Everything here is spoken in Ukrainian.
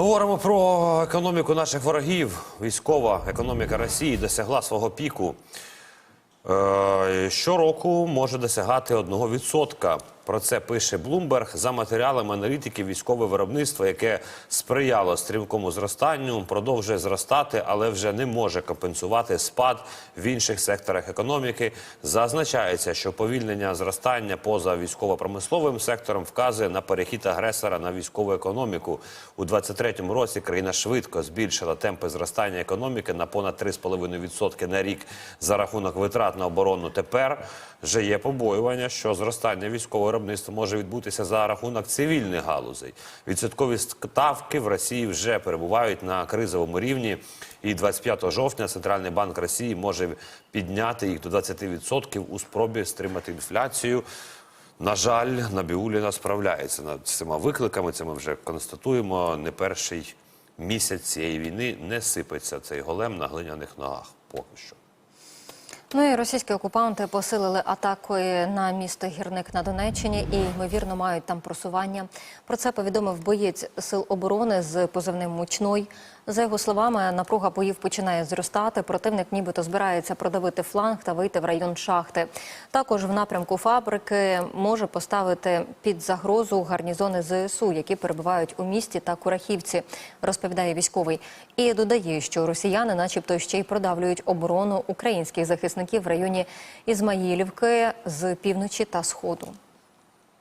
Говоримо про економіку наших ворогів. Військова економіка Росії досягла свого піку. Е, Щороку може досягати 1%. Про це пише Bloomberg за матеріалами аналітики військове виробництво, яке сприяло стрімкому зростанню, продовжує зростати, але вже не може компенсувати спад в інших секторах економіки. Зазначається, що повільнення зростання поза військово-промисловим сектором вказує на перехід агресора на військову економіку. У 2023 році країна швидко збільшила темпи зростання економіки на понад 3,5% на рік за рахунок витрат на оборону. Тепер вже є побоювання, що зростання військового виробництва може відбутися за рахунок цивільних галузей. Відсоткові ставки в Росії вже перебувають на кризовому рівні. І 25 жовтня Центральний банк Росії може підняти їх до 20% у спробі стримати інфляцію. На жаль, Набіуліна справляється над цими викликами. Це ми вже констатуємо. Не перший місяць цієї війни не сипеться цей голем на глиняних ногах. Поки що. Ну і російські окупанти посилили атакою на місто Гірник на Донеччині і ймовірно мають там просування. Про це повідомив боєць сил оборони з позивним Мучной. За його словами, напруга боїв починає зростати. Противник нібито збирається продавити фланг та вийти в район шахти. Також в напрямку фабрики може поставити під загрозу гарнізони ЗСУ, які перебувають у місті та Курахівці, розповідає військовий. І додає, що росіяни, начебто, ще й продавлюють оборону українських захисників в районі Ізмаїлівки з півночі та сходу.